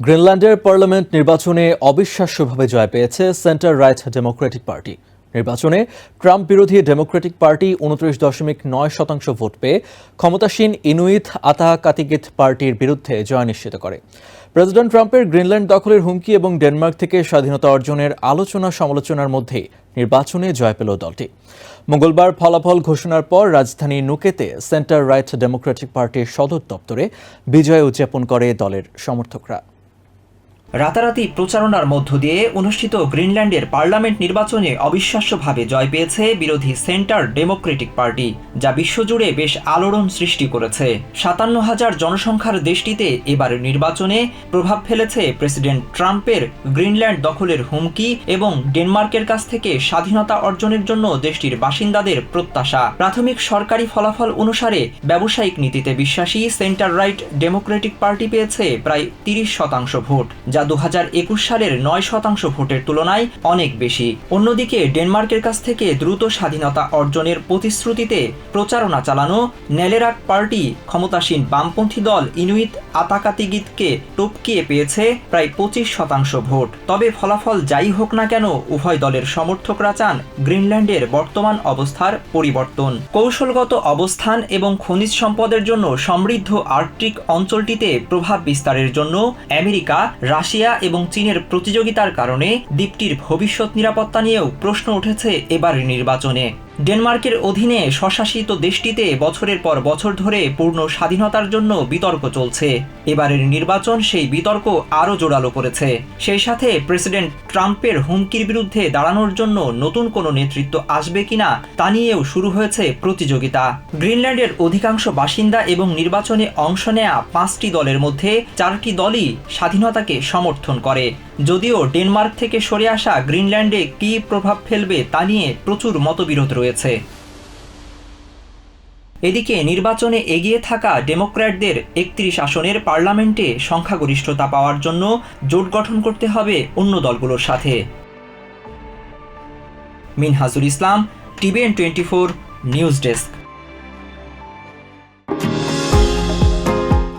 গ্রিনল্যান্ডের parliament নির্বাচনে অবিশ্বাস্যভাবে জয় পেয়েছে সেন্টার রাইট ডেমোক্রেটিক পার্টি। নির্বাচনে ট্রাম্প বিরোধী ডেমোক্রেটিক পার্টি উনত্রিশ দশমিক নয় শতাংশ ভোট পেয়ে ক্ষমতাসীন ইনুইথ আতা কাতিগিত পার্টির বিরুদ্ধে জয় নিশ্চিত করে। প্রেসিডেন্ট ট্রাম্পের গ্রিনল্যান্ড দখলের হুমকি এবং ডেনমার্ক থেকে স্বাধীনতা অর্জনের আলোচনা সমালোচনার মধ্যে নির্বাচনে জয় পেল দলটি। মঙ্গলবার ফলাফল ঘোষণার পর রাজধানী নুকেতে সেন্টার রাইট ডেমোক্রেটিক পার্টির সদর দপ্তরে বিজয় উদযাপন করে দলের সমর্থকরা। রাতারাতি প্রচারণার মধ্য দিয়ে অনুষ্ঠিত গ্রিনল্যান্ডের পার্লামেন্ট নির্বাচনে অবিশ্বাস্যভাবে জয় পেয়েছে বিরোধী সেন্টার ডেমোক্রেটিক পার্টি, যা বিশ্বজুড়ে বেশ আলোড়ন সৃষ্টি করেছে। সাতান্ন হাজার জনসংখ্যার দেশটিতে এবারের নির্বাচনে প্রভাব ফেলেছে প্রেসিডেন্ট ট্রাম্পের গ্রিনল্যান্ড দখলের হুমকি এবং ডেনমার্কের কাছ থেকে স্বাধীনতা অর্জনের জন্য দেশটির বাসিন্দাদের প্রত্যাশা। প্রাথমিক সরকারি ফলাফল অনুসারে ব্যবসায়িক নীতিতে বিশ্বাসী সেন্টার রাইট ডেমোক্রেটিক পার্টি পেয়েছে প্রায় তিরিশ শতাংশ ভোট, যা দু হাজার একুশ সালের নয় শতাংশ ভোটের তুলনায় অনেক বেশি। অন্যদিকে ডেনমার্কের কাছ থেকে দ্রুত স্বাধীনতা অর্জনের প্রতিশ্রুতিতে প্রচারণা চালানো নেলেরাক পার্টি ক্ষমতাসীন বামপন্থী দল ইনুইত আতাকাতিগিতকে টপকিয়ে পেয়েছে প্রায় পঁচিশ শতাংশ ভোট। তবে ফলাফল যাই হোক না কেন, উভয় দলের সমর্থকরা চান গ্রিনল্যান্ডের বর্তমান অবস্থার পরিবর্তন। কৌশলগত অবস্থান এবং খনিজ সম্পদের জন্য সমৃদ্ধ আর্কটিক অঞ্চলটিতে প্রভাব বিস্তারের জন্য আমেরিকা, রাশিয়া এবং চীনের প্রতিযোগিতার কারণে দ্বীপটির ভবিষ্যৎ নিরাপত্তা নিয়েও প্রশ্ন উঠেছে এবারের নির্বাচনে। ডেনমার্কের অধীনে স্বশাসিত দেশটিতে বছরের পর বছর ধরে পূর্ণ স্বাধীনতার জন্য বিতর্ক চলছে। এবারের নির্বাচন সেই বিতর্ক আরও জোরালো করেছে। সেই সাথে প্রেসিডেন্ট ট্রাম্পের হুমকির বিরুদ্ধে দাঁড়ানোর জন্য নতুন কোনো নেতৃত্ব আসবে কিনা তা নিয়েও শুরু হয়েছে প্রতিযোগিতা। গ্রিনল্যান্ডের অধিকাংশ বাসিন্দা এবং নির্বাচনে অংশ নেয়া পাঁচটি দলের মধ্যে চারটি দলই স্বাধীনতাকে সমর্থন করে। যদিও ডেনমার্ক থেকে সরে আসা গ্রিনল্যান্ডে কী প্রভাব ফেলবে তা নিয়ে প্রচুর মতবিরোধ রয়েছে। এদিকে নির্বাচনে এগিয়ে থাকা ডেমোক্র্যাটদের একত্রিশ আসনের পার্লামেন্টে সংখ্যাগরিষ্ঠতা পাওয়ার জন্য জোট গঠন করতে হবে অন্য দলগুলোর সাথে। Minhajul Islam, TVN twenty four, news desk.